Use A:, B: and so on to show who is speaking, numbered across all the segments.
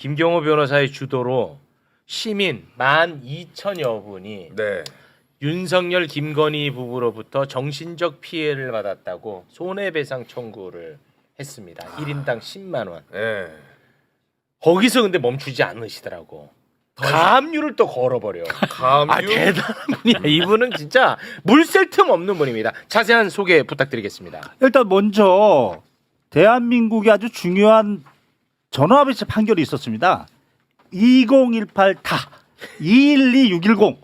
A: 김경호 변호사의 주도로 시민 만 2천여 분이
B: 네.
A: 윤석열 김건희 부부로부터 정신적 피해를 받았다고 손해배상 청구를 했습니다. 1인당 10만 원.
B: 네.
A: 거기서 근데 멈추지 않으시더라고. 가압류를 또 걸어버려.
B: 감유.
A: 아 대단한 분이야. 이분은 진짜 물샐 틈 없는 분입니다. 자세한 소개 부탁드리겠습니다.
C: 일단 먼저 대한민국의 아주 중요한 전화배치 판결이 있었습니다. 2018 다 212610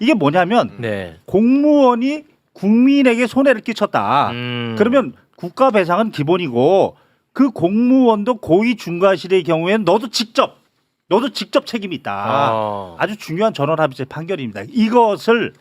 C: 이게 뭐냐면
A: 네.
C: 공무원이 국민에게 손해를 끼쳤다.
A: 음.
C: 그러면 국가 배상은 기본이고 그 공무원도 고위 중과실의 경우에는 너도 직접 너도 직접 책임이 있다.
A: 아.
C: 아주 중요한 전원합의체 판결입니다. 이것을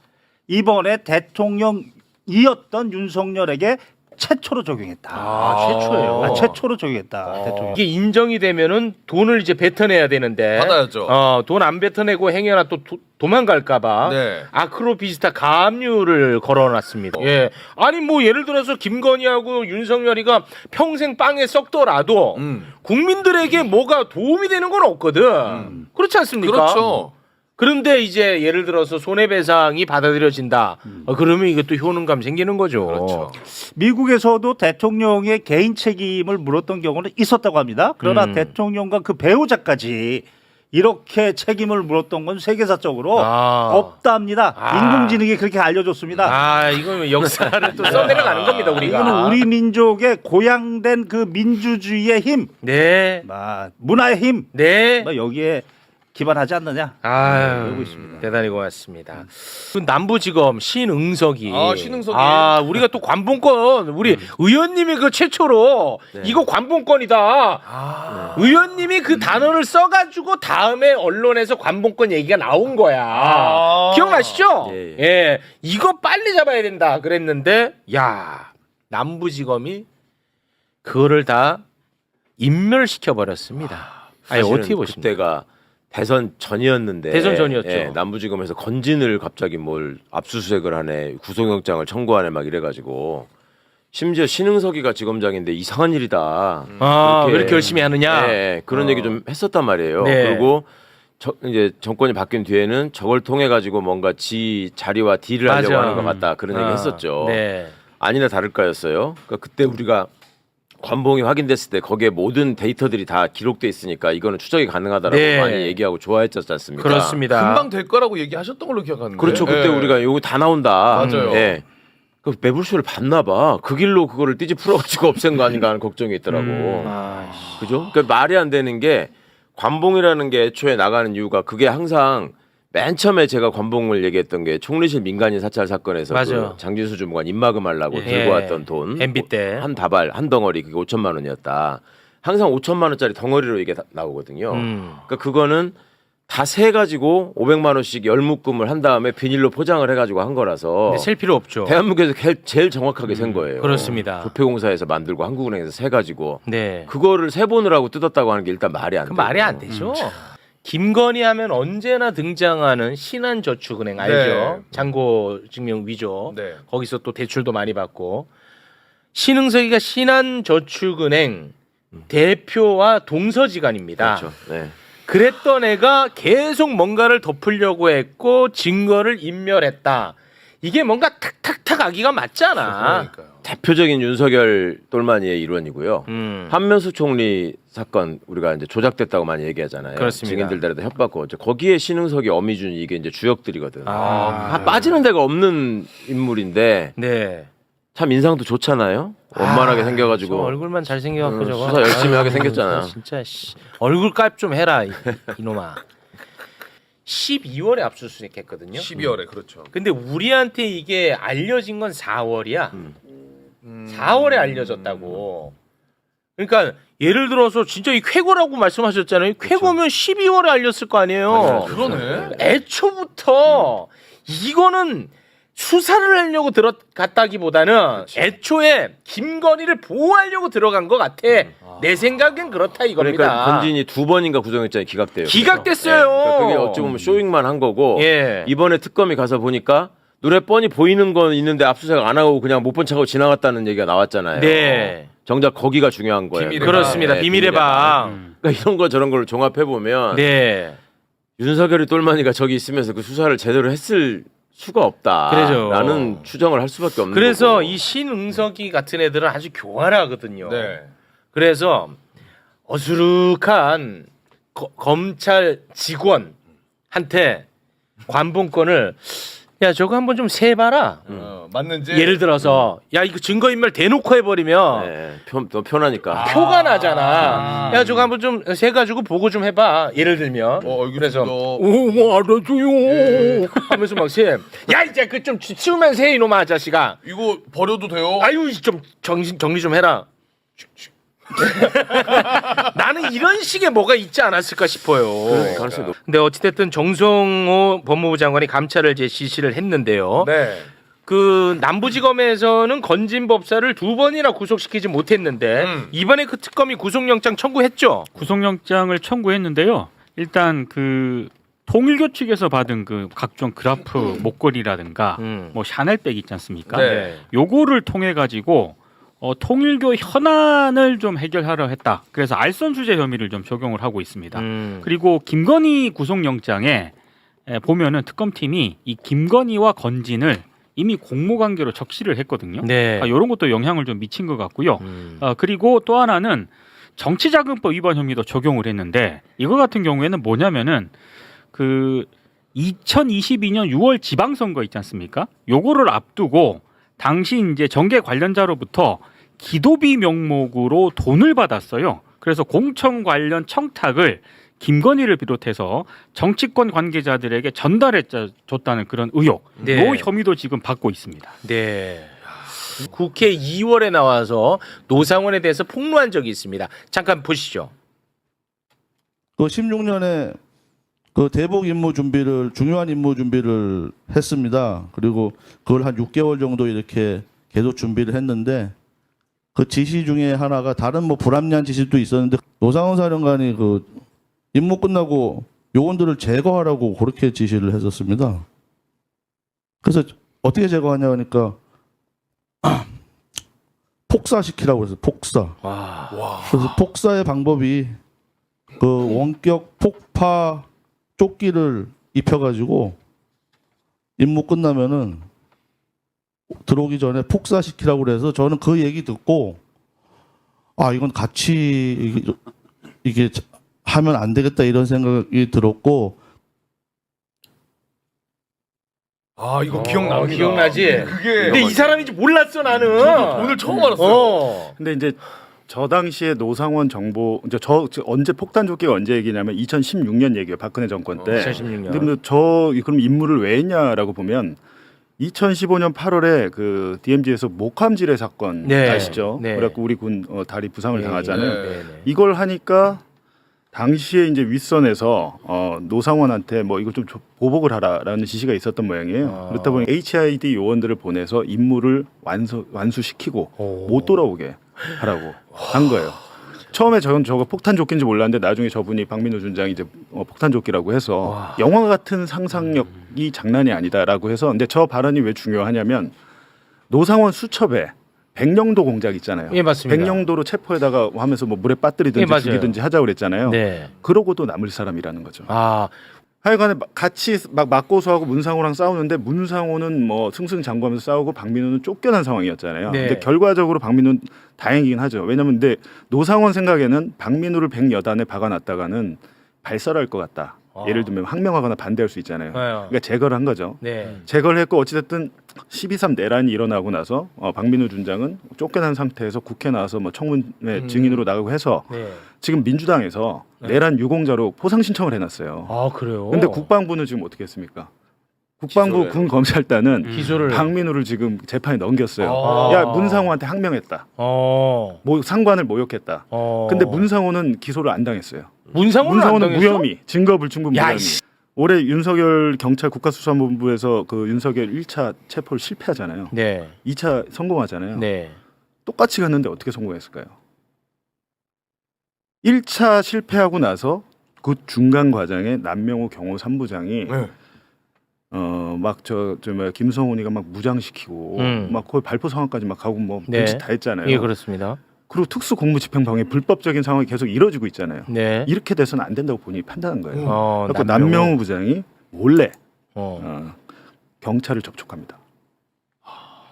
C: 이번에 대통령이었던 윤석열에게 최초로 적용했다.
A: 아, 최초예요.
C: 아, 최초로 적용했다.
B: 어.
C: 대통령.
A: 이게 인정이 되면은 돈을 이제 뱉어내야 되는데
B: 받아야죠.
A: 어, 돈 안 뱉어내고 행여나 또 도, 도망갈까봐
B: 네.
A: 아크로 비스타 가압류를 걸어놨습니다. 예, 아니 뭐 예를 들어서 김건희하고 윤석열이가 평생 빵에 썩더라도
B: 음.
A: 국민들에게 뭐가 도움이 되는 건 없거든. 그렇지 않습니까?
B: 그렇죠.
A: 그런데 이제 예를 들어서 손해배상이 받아들여진다. 어, 그러면 또 효능감 생기는 거죠.
B: 그렇죠.
C: 미국에서도 대통령의 개인 책임을 물었던 경우는 있었다고 합니다. 그러나
A: 음.
C: 대통령과 그 배우자까지 이렇게 책임을 물었던 건 세계사적으로
A: 아.
C: 없답니다.
A: 아.
C: 인공지능이 그렇게 알려줬습니다.
A: 아, 이거 역사를 또 써내려가는 겁니다, 우리가.
C: 이거는 우리 민족의 고양된 그 민주주의의 힘,
A: 네,
C: 아, 문화의 힘,
A: 네.
C: 뭐 여기에 기반하지 않느냐.
A: 아유,
C: 그러고 있습니다.
A: 대단히 고맙습니다. 그 남부지검 신응석이.
B: 아, 신응석이.
A: 아, 우리가 또 관본권, 우리 의원님이 그 최초로 이거 관본권이다.
B: 아.
A: 의원님이 그 단어를 써가지고 다음에 언론에서 관본권 얘기가 나온 거야.
B: 아.
A: 기억나시죠?
D: 예,
A: 예. 이거 빨리 잡아야 된다. 그랬는데, 야, 남부지검이 그거를 다 인멸시켜 버렸습니다. 아 니,
D: 사실은
A: 어떻게 보십니까?
D: 그때가 대선 전이었는데
A: 대선 전이었죠.
D: 예, 남부지검에서 건진을 갑자기 뭘 압수수색을 하네 구속영장을 청구하네 막 이래가지고 심지어 신흥석이가 지검장인데 이상한 일이다.
A: 아, 왜 이렇게 열심히 하느냐?
D: 예, 그런
A: 어.
D: 얘기 좀 했었단 말이에요.
A: 네.
D: 그리고 저, 이제 정권이 바뀐 뒤에는 저걸 통해 가지고 뭔가 지 자리와 딜을 하려고
A: 맞아.
D: 하는 것 같다 그런 얘기
A: 아,
D: 했었죠.
A: 네.
D: 아니나 다를까였어요. 그러니까 그때 우리가 관봉이 확인됐을 때 거기에 모든 데이터들이 다 기록돼 있으니까 이거는 추적이 가능하다라고
A: 네.
D: 많이 얘기하고 좋아했었지 않습니까?
A: 그렇습니다.
B: 금방 될 거라고 얘기하셨던 걸로 기억하는데.
D: 그렇죠. 그때
B: 예.
D: 우리가 여기 다 나온다.
B: 맞아요.
D: 예. 그 매불쇼를 봤나 봐. 그 길로 그거를 띠지 풀어가지고 없앤 거 아닌가 하는 걱정이 있더라고.
A: 음, 아, 씨.
D: 그죠? 그러니까 말이 안 되는 게 관봉이라는 게 애초에 나가는 이유가 그게 항상 맨 처음에 제가 관봉을 얘기했던 게 총리실 민간인 사찰 사건에서
A: 맞아요.
D: 그 장진수 주무관 입마금 하려고
A: 예.
D: 들고 왔던 돈
A: MB 때.
D: 한 다발 한 덩어리 그게 5천만 원이었다. 항상 5천만 원짜리 덩어리로 이게 다- 나오거든요.
A: 음.
D: 그러니까 그거는 다 세 가지고 500만 원씩 열 묶음을 한 다음에 비닐로 포장을 해가지고 한 거라서
A: 근데 셀 필요 없죠.
D: 대한민국에서 개- 제일 정확하게 센 거예요.
A: 음, 그렇습니다.
D: 부패공사에서 만들고 한국은행에서 세 가지고
A: 네.
D: 그거를 세 번을 하고 뜯었다고 하는 게 일단 말이 안
A: 그
D: 돼.
A: 말이 안 되죠. 김건희 하면 언제나 등장하는 신한저축은행 알죠?
B: 네.
A: 잔고 증명 위조.
B: 네.
A: 거기서 또 대출도 많이 받고 신흥석이가 신한저축은행 대표와 동서지간입니다.
D: 그렇죠. 네.
A: 그랬던 애가 계속 뭔가를 덮으려고 했고 증거를 인멸했다. 이게 뭔가 탁탁탁 아기가 맞잖아.
B: 그러니까요.
D: 대표적인 윤석열 똘마니의 일원이고요.
A: 음.
D: 한명수 총리 사건 우리가 이제 조작됐다고 많이 얘기하잖아요.
A: 그렇습니다.
D: 증인들들한테 협박고 이제 거기에 신흥석이 어미준 이게 이제 주역들이거든.
A: 아.
D: 아, 빠지는 데가 없는 인물인데
A: 네.
D: 참 인상도 좋잖아요. 원만하게
A: 아, 저
D: 생겨가지고
A: 얼굴만 잘 생겨갖고
D: 음,
A: 저거
D: 수사 열심히 하게 생겼잖아.
A: 진짜 씨. 얼굴 깔 좀 해라 이, 이놈아. 12월에 압수수색했거든요.
B: 12월에 그렇죠.
A: 근데 우리한테 이게 알려진 건 4월이야.
B: 음.
A: 4월에 알려졌다고. 그러니까 예를 들어서 진짜 이 쾌거라고 말씀하셨잖아요. 쾌거면 12월에 알렸을 거 아니에요.
D: 맞아요.
B: 그러네.
A: 애초부터 이거는 수사를 하려고 들어갔다기보다는 애초에 김건희를 보호하려고 들어간 것 같아. 내 생각엔 그렇다 이겁니다.
D: 그러니까 건진이 두 번인가 구속영장이 기각돼요.
A: 기각됐어요.
D: 예, 그러니까 그게 어찌 보면 쇼잉만 한 거고
A: 예.
D: 이번에 특검이 가서 보니까 눈에 뻔히 보이는 건 있는데 압수수색 안 하고 그냥 못 본 척하고 지나갔다는 얘기가 나왔잖아요.
A: 네.
D: 정작 거기가 중요한 거예요.
B: 비밀의
A: 그렇습니다.
D: 네,
A: 비밀의 방.
C: 음.
D: 그러니까 이런 거 저런 걸 종합해 보면
A: 네.
D: 윤석열이 똘마니가 저기 있으면서 그 수사를 제대로 했을 수가 없다.
A: 그래죠.
D: 라는 추정을 할 수밖에 없는
A: 그래서
D: 거고.
A: 이 신응석이 같은 애들은 아주 교활하거든요.
B: 네.
A: 그래서 어수룩한 거- 검찰 직원한테 관봉권을 야 저거 한번 좀 세봐라.
B: 어, 맞는지.
A: 예를 들어서 야 이거 증거인멸 대놓고 해버리면
D: 네, 편, 편하니까.
A: 표가 나잖아. 야 저거 한번 좀 세가지고 보고 좀 해봐. 예를 들면.
B: 어, 얼굴
A: 그래서 도오 알아줘요 하면서 막 세. 야 이제 그 좀 치우면 세 이놈아 아저씨가.
B: 이거 버려도 돼요?
A: 아유 좀 정신 정리 좀 해라. 나는 이런 식의 뭐가 있지 않았을까 싶어요.
D: 그 가능성이 높.
A: 근데 어찌됐든 정성호 법무부 장관이 감찰을 이제 지시를 했는데요.
B: 네.
A: 그 남부지검에서는 건진 법사를 두 번이나 구속시키지 못했는데
B: 음.
A: 이번에 그 특검이 구속영장 청구했죠.
E: 구속영장을 청구했는데요. 일단 그 통일교 측에서 받은 그 각종 그라프 목걸이라든가
A: 음.
E: 뭐 샤넬백 있지 않습니까?
B: 네.
E: 요거를 통해 가지고 어, 통일교 현안을 좀 해결하려 했다. 그래서 알선 수재 혐의를 좀 적용을 하고 있습니다.
A: 음.
E: 그리고 김건희 구속영장에 에, 보면은 특검팀이 이 김건희와 건진을 이미 공모 관계로 적시를 했거든요.
A: 네.
E: 아, 이런 것도 영향을 좀 미친 것 같고요.
A: 음.
E: 어, 그리고 또 하나는 정치자금법 위반 혐의도 적용을 했는데 이거 같은 경우에는 뭐냐면은 그 2022년 6월 지방선거 있지 않습니까? 요거를 앞두고 당시 이제 정계 관련자로부터 기도비 명목으로 돈을 받았어요. 그래서 공천 관련 청탁을 김건희를 비롯해서 정치권 관계자들에게 전달해 줬다는 그런 의혹,
A: 네.
E: 요 혐의도 지금 받고 있습니다.
A: 네. 국회 2월에 나와서 노상원에 대해서 폭로한 적이 있습니다. 잠깐 보시죠.
F: 그 16년에 그 대북 임무 준비를 중요한 임무 준비를 했습니다. 그리고 그걸 한 6개월 정도 이렇게 계속 준비를 했는데 그 지시 중에 하나가 다른 뭐 불합리한 지시도 있었는데 노상원 사령관이 그 임무 끝나고 요원들을 제거하라고 그렇게 지시를 했었습니다. 그래서 어떻게 제거하냐 하니까 폭사시키라고 그랬어요. 폭사.
A: 와.
F: 그래서 폭사의 방법이 그 원격 폭파 조끼를 입혀가지고 임무 끝나면은 들어오기 전에 폭사시키라고 그래서 저는 그 얘기 듣고 아 이건 같이 이게, 이게 하면 안 되겠다 이런 생각이 들었고
B: 아, 이거
A: 어,
B: 기억납니다.
A: 기억나지?
B: 그게
A: 근데 이 사람인지 몰랐어 나는.
B: 오늘 처음 알았어요.
A: 어.
G: 근데 이제 저 당시에 노상원 정보 이제 저, 저 언제 폭탄 조끼가 언제 얘기냐면 2016년 얘기예요 박근혜 정권 때.
A: 2016년.
G: 근데 뭐저 그럼 임무를 왜 했냐라고 보면 2015년 8월에 그 DMZ에서 목함지뢰 사건
A: 네.
G: 아시죠?
A: 네.
G: 그래갖고 우리 군 어, 다리 부상을
A: 네,
G: 당하잖아요.
B: 네.
A: 네, 네.
G: 이걸 하니까 당시에 이제 윗선에서 어, 노상원한테 뭐 이거 좀 조- 보복을 하라라는 지시가 있었던 모양이에요.
A: 아.
G: 그렇다 보니 HID 요원들을 보내서 임무를 완수 완수시키고
A: 오.
G: 못 돌아오게 하라고 한 거예요. 처음에 저는 저거 폭탄 조끼인지 몰랐는데 나중에 저분이 박민호 준장이 이제 어, 폭탄 조끼라고 해서
A: 와.
G: 영화 같은 상상력이 장난이 아니다라고 해서 근데 저 발언이 왜 중요하냐면 노상원 수첩에 백령도 공작 있잖아요.
A: 예, 맞습니다.
G: 백령도로 체포에다가 하면서 뭐 물에
A: 예,
G: 빠뜨리든지
A: 맞아요.
G: 죽이든지 하자고 그랬잖아요.
A: 네.
G: 그러고도 남을 사람이라는 거죠.
A: 아,
G: 하여간에 막 같이 막 맞고소하고 문상호랑 싸우는데 문상호는 뭐 승승장구하면서 싸우고 박민호는 쫓겨난 상황이었잖아요.
A: 네.
G: 근데 결과적으로 박민호는 다행이긴 하죠. 왜냐면 근데 노상원 생각에는 박민호를 백여단에 박아놨다가는 발설할 것 같다.
A: 아.
G: 예를 들면 항명하거나 반대할 수 있잖아요.
A: 네.
G: 그러니까 제거를 한 거죠.
A: 네.
G: 제거를 했고 어찌됐든 12.3 내란이 일어나고 나서 어, 박민호 준장은 쫓겨난 상태에서 국회 나와서 뭐 청문회
A: 음.
G: 증인으로 나가고 해서
A: 네.
G: 지금 민주당에서
A: 네.
G: 내란 유공자로 포상 신청을 해놨어요.
A: 아 그래요.
G: 근데 국방부는 지금 어떻게 했습니까? 국방부
B: 기소를.
G: 군 검찰단은
E: 음.
A: 기소를.
G: 박민우를 지금 재판에 넘겼어요.
A: 아.
G: 야 문상호한테 항명했다.
A: 어.
G: 모 상관을 모욕했다.
A: 어.
G: 근데 문상호는 기소를 안 당했어요.
A: 문상호는,
G: 문상호는? 무혐의, 증거 불충분
A: 야,
G: 무혐의.
A: 씨.
G: 올해 윤석열 경찰 국가수사본부에서 그 윤석열 1차 체포를 실패하잖아요.
A: 네.
G: 2차 성공하잖아요.
A: 네.
G: 똑같이 갔는데 어떻게 성공했을까요? 1차 실패하고 나서 그 중간 과정에 남명호 경호 3부장이
B: 네.
G: 어막저저 뭐야 김성훈이가 막 무장시키고
A: 음.
G: 막 거의 발포 상황까지 막 가고 뭐
A: 네.
G: 별짓 다 했잖아요.
A: 예, 그렇습니다.
G: 그리고 특수 공무집행방해 불법적인 상황이 계속 이뤄지고 있잖아요.
A: 네.
G: 이렇게 돼서는 안 된다고 본인이 판단한 거예요.
A: 어,
G: 그래서 남명우 부장이 몰래
A: 어,
G: 어, 경찰을 접촉합니다.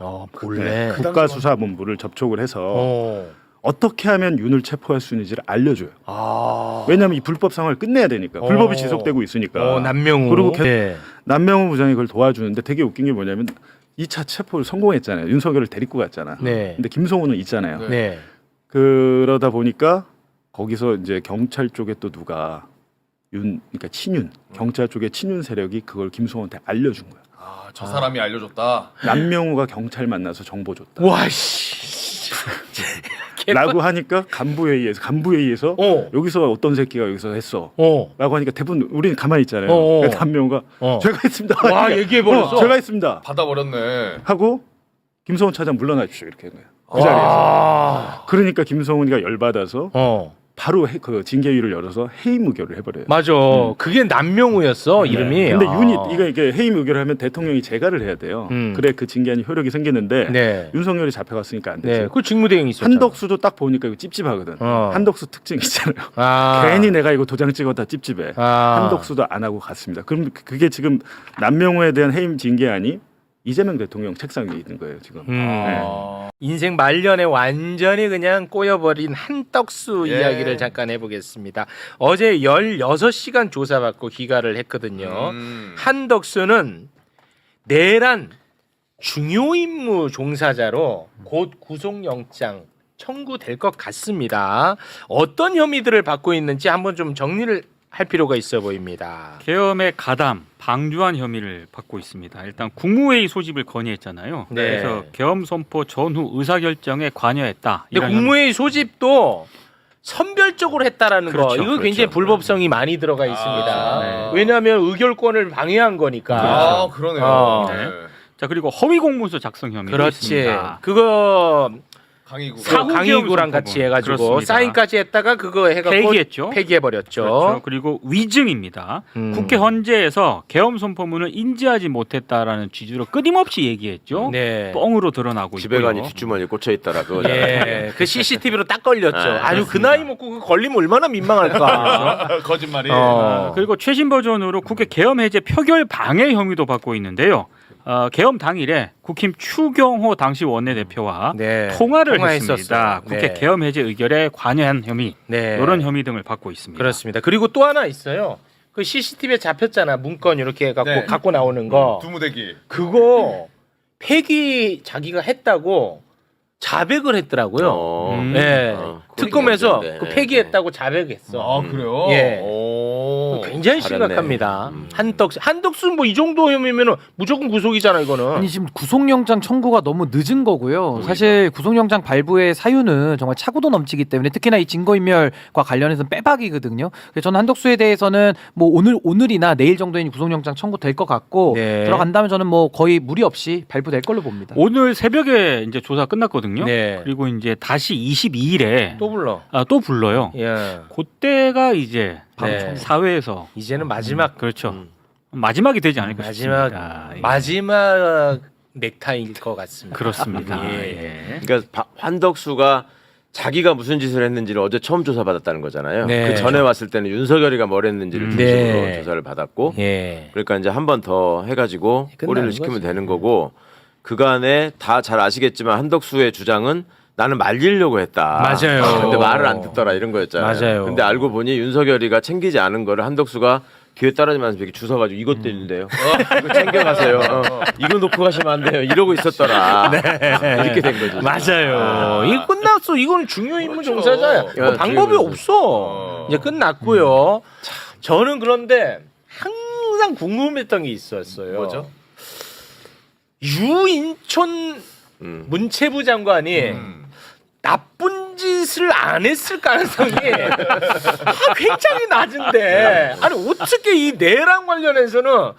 A: 어, 몰래.
G: 국가수사본부를 접촉을 해서
A: 어.
G: 어떻게 하면 윤을 체포할 수 있는지를 알려줘요.
A: 아.
G: 왜냐하면 이 불법 상황을 끝내야 되니까
A: 어.
G: 불법이 지속되고 있으니까.
A: 어, 남명우.
G: 그리고 개-
A: 네.
G: 남명우 부장이 그걸 도와주는데 되게 웃긴 게 뭐냐면 2차 체포를 성공했잖아요. 윤석열을 데리고 갔잖아.
A: 네.
G: 근데 김성훈은 있잖아요.
B: 네.
A: 네.
G: 그러다 보니까 거기서 이제 경찰 쪽에 또 누가 윤 그러니까 친윤 경찰 쪽에 친윤 세력이 그걸 김성훈한테 알려준 거야.
B: 아, 저 사람이 알려줬다.
G: 남명우가 경찰 만나서 정보 줬다.
A: 와 씨.
G: 라고 하니까 간부 회의에서 간부 회의에서
A: 어.
G: 여기서 어떤 새끼가 여기서 했어.
A: 어.
G: 라고 하니까 대부분 우리는 가만히 있잖아요.
A: 어, 어.
G: 그래서 남명우가
A: 어.
G: 제가 했습니다.
A: 와,
G: 그러니까,
A: 얘기해버렸어?
G: 어, 제가 했습니다.
B: 받아버렸네.
G: 하고 김성훈 차장 물러나 주십시오 이렇게 한 거예요. 그 자리에서.
A: 아.
G: 그러니까 김성훈이가 열받아서
A: 어.
G: 바로 해- 그 징계위를 열어서 해임 의결을 해버려요.
A: 맞아. 그게 남명우였어 이름이.
G: 네. 근데
A: 아.
G: 윤이 이거 이게 해임 의결을 하면 대통령이 재가를 해야 돼요.
A: 음.
G: 그래 그 징계안이 효력이 생기는데
A: 네.
G: 윤석열이 잡혀갔으니까 안 되죠.
A: 네. 그 직무대행이 있었죠.
G: 한덕수도 딱 보니까 이거 찝찝하거든.
A: 어.
G: 한덕수 특징 있잖아요.
A: 아.
G: 괜히 내가 이거 도장 찍었다 찝찝해.
A: 아.
G: 한덕수도 안 하고 갔습니다. 그럼 그게 지금 남명호에 대한 해임 징계안이 이재명 대통령 책상 위에 있는 거예요 지금.
A: 음.
G: 네.
B: 아,
A: 인생 말년에 완전히 그냥 꼬여버린 한떡수
B: 예.
A: 이야기를 잠깐 해보겠습니다. 어제 16시간 조사받고 귀가를 했거든요.
B: 음.
A: 한덕수는 내란 중요 임무 종사자로 곧 구속영장 청구될 것 같습니다. 어떤 혐의들을 받고 있는지 한번 좀 정리를 할 필요가 있어 보입니다.
E: 계엄의 가담, 방조한 혐의를 받고 있습니다. 일단 국무회의 소집을 건의했잖아요.
A: 네.
E: 그래서 계엄 선포 전후 의사결정에 관여했다.
A: 근데
E: 이런
A: 국무회의 소집도 선별적으로 했다라는 거
E: 그렇죠,
A: 이거 굉장히
E: 그렇죠.
A: 불법성이 많이 들어가 있습니다.
B: 아,
E: 네.
A: 왜냐하면 의결권을 방해한 거니까.
B: 아, 그러네요.
A: 어.
B: 네.
E: 자 그리고 허위 공문서 작성 혐의도
A: 그렇지.
E: 있습니다.
A: 그거
B: 강의구.
E: 사- 사후
A: 강의구랑 같이. 해가지고
E: 그렇습니다.
A: 사인까지 했다가 그거 해갖고
E: 폐기했죠.
A: 폐기해버렸죠.
E: 그렇죠. 그리고 위증입니다.
A: 음.
E: 국회 헌재에서 계엄 선포문을 인지하지 못했다라는 취지로 끊임없이 얘기했죠.
A: 네.
E: 뻥으로 드러나고
D: 집에
E: 있고요.
D: 가니 뒷주머니에 꽂혀 있더라. 그거.
A: 예, 그 CCTV로 딱 걸렸죠.
D: 아,
A: 아 주 그 나이 먹고 그 걸리면 얼마나 민망할까.
B: 거짓말이.
A: 어.
E: 그리고 최신 버전으로 국회 계엄 해제 표결 방해 혐의도 받고 있는데요. 어, 계엄 당일에 국힘 추경호 당시 원내대표와
A: 네.
E: 통화를
A: 통화했었어요.
E: 했습니다. 국회
A: 네.
E: 계엄 해제 의결에 관여한 혐의
A: 네.
E: 이런 혐의 등을 받고 있습니다.
A: 그렇습니다. 그리고 또 하나 있어요. 그 CCTV에 잡혔잖아. 문건 이렇게 해갖고
B: 네.
A: 갖고 나오는 거.
B: 두무대기.
A: 그거 폐기 자기가 했다고 자백을 했더라고요.
D: 어.
E: 음.
A: 네.
D: 어,
A: 특검에서. 그 폐기했다고 자백했어.
B: 아, 그래요?
A: 예.
B: 오.
A: 굉장히
D: 잘했네.
A: 심각합니다.
D: 음.
A: 한덕 한덕수 뭐이 정도 혐의면은 무조건 구속이잖아 이거는.
H: 아니 지금 구속영장 청구가 너무 늦은 거고요. 사실 구속영장 발부의 사유는 정말 차고도 넘치기 때문에 특히나 이 증거인멸과 관련해서 빼박이거든요. 그래서 저는 한덕수에 대해서는 뭐 오늘 오늘이나 내일 정도에 구속영장 청구될 것 같고
A: 네.
H: 들어간다면 저는 뭐 거의 무리 없이 발부될 걸로 봅니다.
E: 오늘 새벽에 이제 조사 끝났거든요.
A: 네.
E: 그리고 이제 다시 22일에
A: 또 불러.
E: 아, 또 불러요.
A: 예.
E: 그때가 이제
A: 네.
E: 사회에서
A: 이제는 마지막
E: 그렇죠.
D: 음.
E: 마지막이 되지 않을까
A: 마지막
E: 싶습니다. 예.
A: 마지막 넥타이일 것 같습니다.
E: 그렇습니다.
A: 예.
E: 예.
D: 그러니까 바- 한덕수가 자기가 무슨 짓을 했는지를 어제 처음 조사받았다는 거잖아요.
A: 네.
D: 그 전에 왔을 때는 윤석열이가 뭘 했는지를
E: 음.
D: 중심으로
A: 네.
D: 조사를 받았고
A: 예.
D: 그러니까 이제 한 번 더 해가지고
A: 끝나는
D: 꼬리를 시키면
A: 거지.
D: 되는 거고 그간에 다 잘 아시겠지만 한덕수의 주장은 나는 말리려고 했다.
A: 맞아요.
D: 근데 말을 안 듣더라 이런 거였잖아요.
A: 맞아요.
D: 근데 알고 보니 윤석열이가 챙기지 않은 거를 한덕수가 뒤에 따라지면서 이렇게 주워가지고 이것도 있는데요. 이거 챙겨가세요. 어, 이거 놓고 가시면 안 돼요. 이러고 있었더라. 이렇게 된 거지.
A: 맞아요. 이거 끝났어. 이건 중요 임무
B: 그렇죠.
A: 종사자야. 뭐
D: 야,
A: 방법이
D: 중요 임무.
A: 없어.
B: 어.
A: 이제 끝났고요. 저는 그런데 항상 궁금했던 게 있었어요.
B: 뭐죠?
A: 유인촌
D: 음.
A: 문체부 장관이
B: 음.
A: 나쁜 짓을 안 했을 가능성이 아, 굉장히 낮은데 아니 어떻게 이 내랑 관련해서는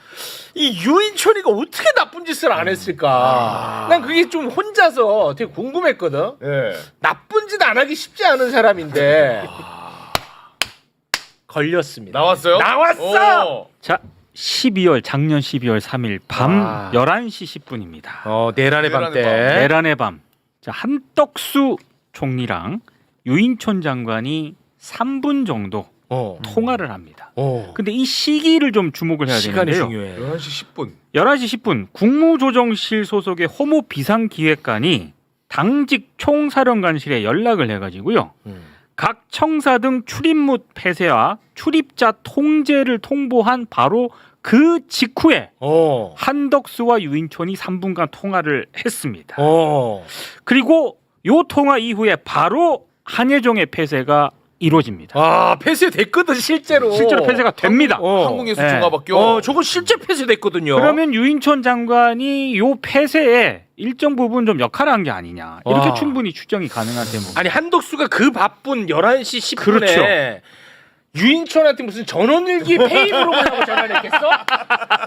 A: 이 유인촌이가 어떻게 나쁜 짓을 안 했을까? 난 그게 좀 혼자서 되게 궁금했거든.
B: 예.
A: 나쁜 짓 안 하기 쉽지 않은 사람인데 걸렸습니다.
B: 나왔어요?
A: 나왔어!
B: 오.
E: 자 12월 작년 12월 3일 밤
A: 아.
E: 11시 10분입니다.
A: 어 내란의 밤 때.
E: 내란의 밤. 자, 한덕수 총리랑 유인촌 장관이 3분 정도
A: 어.
E: 통화를 합니다.
A: 어.
E: 근데 이 시기를 좀 주목을 해야
A: 시간이
E: 되는데요.
A: 중요해.
B: 11시 10분.
E: 11시 10분 국무조정실 소속의 허모 비상기획관이 당직 총사령관실에 연락을 해가지고요.
A: 음.
E: 각 청사 등 출입문 폐쇄와 출입자 통제를 통보한 바로 그 직후에
A: 어.
E: 한덕수와 유인촌이 3분간 통화를 했습니다.
A: 어.
E: 그리고 요 통화 이후에 바로 한예종의 폐쇄가 이루어집니다.
A: 아 폐쇄됐거든 실제로.
E: 실제로 폐쇄가 됩니다.
A: 어.
B: 한국예술
E: 네.
B: 종합학교.
A: 어 저거 실제 폐쇄됐거든요.
E: 그러면 유인촌 장관이 요 폐쇄에 일정 부분 좀 역할을 한 게 아니냐 이렇게
A: 와.
E: 충분히 추정이 가능한 대목.
A: 아니 한덕수가 그 바쁜 11시 10분에
E: 그렇죠.
A: 유인촌한테 무슨 전원일기 페이 물어보려고 전화했겠어?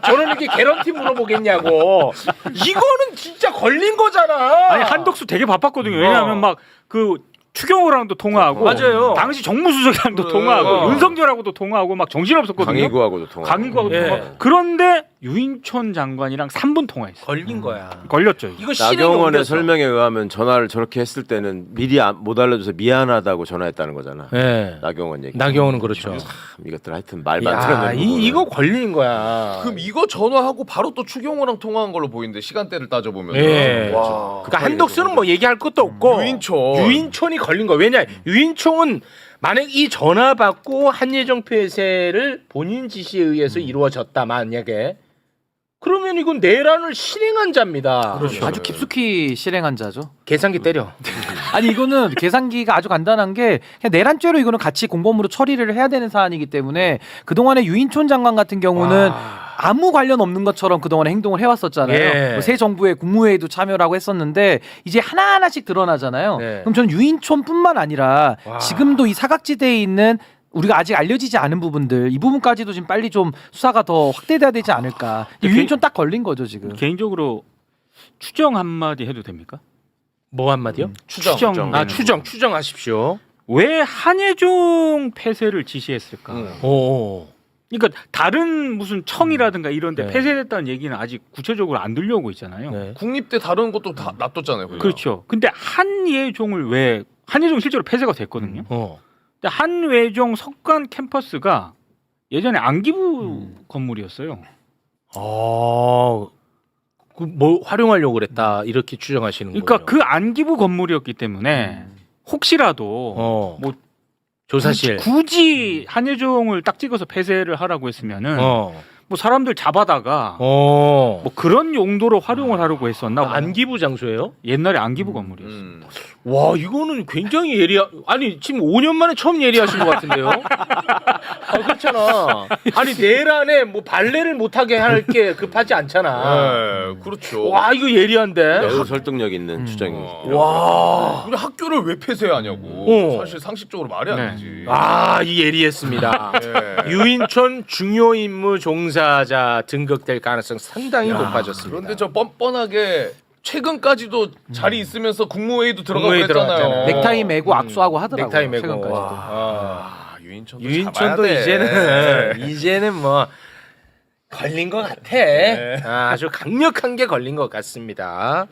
A: 전원일기 개런티 물어보겠냐고. 이거는 진짜 걸린 거잖아.
E: 아니 한덕수 되게 바빴거든요. 왜냐하면 막 그 추경호랑도 통화하고
A: 맞아요.
E: 당시 정무수석이랑도
B: 그래.
E: 통화하고
A: 어.
E: 윤석열하고도 통화하고 막 정신 없었거든요.
D: 강희구하고도 통화.
E: 강희구하고도
A: 예.
E: 통화. 그런데 유인촌 장관이랑 3분 통화했어요.
A: 걸린 거야.
E: 걸렸죠. 이거.
A: 이거 실행에
D: 나경원의
A: 옮겨서.
D: 설명에 의하면 전화를 저렇게 했을 때는 미리 안- 못 알려줘서 미안하다고 전화했다는 거잖아.
A: 예.
D: 나경원 얘기.
A: 나경원은 그렇죠.
D: 참, 이것들 하여튼 말
A: 야,
D: 만들어내는
A: 이. 이거 걸린 거야.
B: 그럼 이거 전화하고 바로 또 추경호랑 통화한 걸로 보이는데 시간대를 따져 보면
A: 예.
B: 와.
A: 그러니까 한덕수는 뭐 얘기할 것도 없고
B: 유인촌.
A: 유인촌이 걸린 거야. 왜냐? 유인촌은 만약 이 전화 받고 한예정 폐쇄를 본인 지시에 의해서 이루어졌다 만약에 그러면 이건 내란을 실행한 자입니다.
H: 아주 깊숙이 실행한 자죠.
A: 계산기 때려.
H: 아니 이거는 계산기가 아주 간단한 게 그냥 내란죄로 이거는 같이 공범으로 처리를 해야 되는 사안이기 때문에 그동안에 유인촌 장관 같은 경우는
A: 와.
H: 아무 관련 없는 것처럼 그동안에 행동을 해왔었잖아요.
A: 예.
H: 뭐새 정부의 국무회의도 참여를 하고 했었는데 이제 하나하나씩 드러나잖아요.
A: 네.
H: 그럼 저는 유인촌뿐만 아니라
A: 와.
H: 지금도 이 사각지대에 있는 우리가 아직 알려지지 않은 부분들 이 부분까지도 지금 빨리 좀 수사가 더 확대돼야 되지 않을까. 유인촌 딱 걸린 거죠 지금.
E: 개인적으로 추정 한마디 해도 됩니까?
A: 뭐 한마디요?
B: 추정.
E: 추정.
A: 아 추정 추정하십시오.
E: 왜 한예종 폐쇄를 지시했을까?
B: 음.
A: 오.
E: 그러니까 다른 무슨 청이라든가 이런데
A: 네.
E: 폐쇄됐다는 얘기는 아직 구체적으로 안 들려오고 있잖아요.
A: 네.
B: 국립대 다른 것도 다 놔뒀잖아요. 그냥.
E: 그렇죠. 근데 한예종을 왜 한예종 실제로 폐쇄가 됐거든요.
A: 어.
E: 한예종 석관 캠퍼스가 예전에 안기부
A: 음.
E: 건물이었어요.
A: 아. 그뭐 활용하려고 그랬다 이렇게 추정하시는
E: 그러니까
A: 거예요.
E: 그 안기부 건물이었기 때문에 혹시라도
A: 어.
E: 뭐
A: 조사실.
E: 굳이 한예종을 딱 찍어서 폐쇄를 하라고 했으면은
A: 어.
E: 뭐 사람들 잡아다가
A: 어.
E: 뭐 그런 용도로 활용을 하려고 했었나?
A: 아, 안기부 장소예요?
E: 옛날에 안기부 건물이었어요.
B: 음.
A: 와 이거는 굉장히 예리하 아니 지금 5년 만에 처음 예리하신 것 같은데요? 아 그렇잖아. 아니 내란에 뭐 발레를 못하게 할 게 급하지 않잖아.
B: 네, 그렇죠.
A: 와 이거 예리한데.
D: 매우 설득력 있는
H: 음.
B: 어.
A: 와.
B: 우리 학교를 왜 폐쇄하냐고.
A: 어.
B: 사실 상식적으로 말이 안
E: 네.
B: 되지.
A: 아이 예리했습니다.
B: 예.
A: 유인촌 중요 임무 종사자 등극될 가능성 상당히 높아졌습니다.
B: 그런데 저 뻔뻔하게 최근까지도 자리 있으면서 국무회의도 들어가고
A: 국무회의
B: 그랬잖아요.
A: 들어갔잖아요.
H: 넥타이 매고
A: 음.
H: 악수하고 하더라고요.
A: 넥타이 매고.
H: 최근까지도.
A: 와.
B: 아, 유인촌도
A: 유인촌도
B: 잡아야 돼.
A: 이제는 이제는 뭐 걸린 것 같아.
B: 네.
A: 아, 아주 강력한 게 걸린 것 같습니다.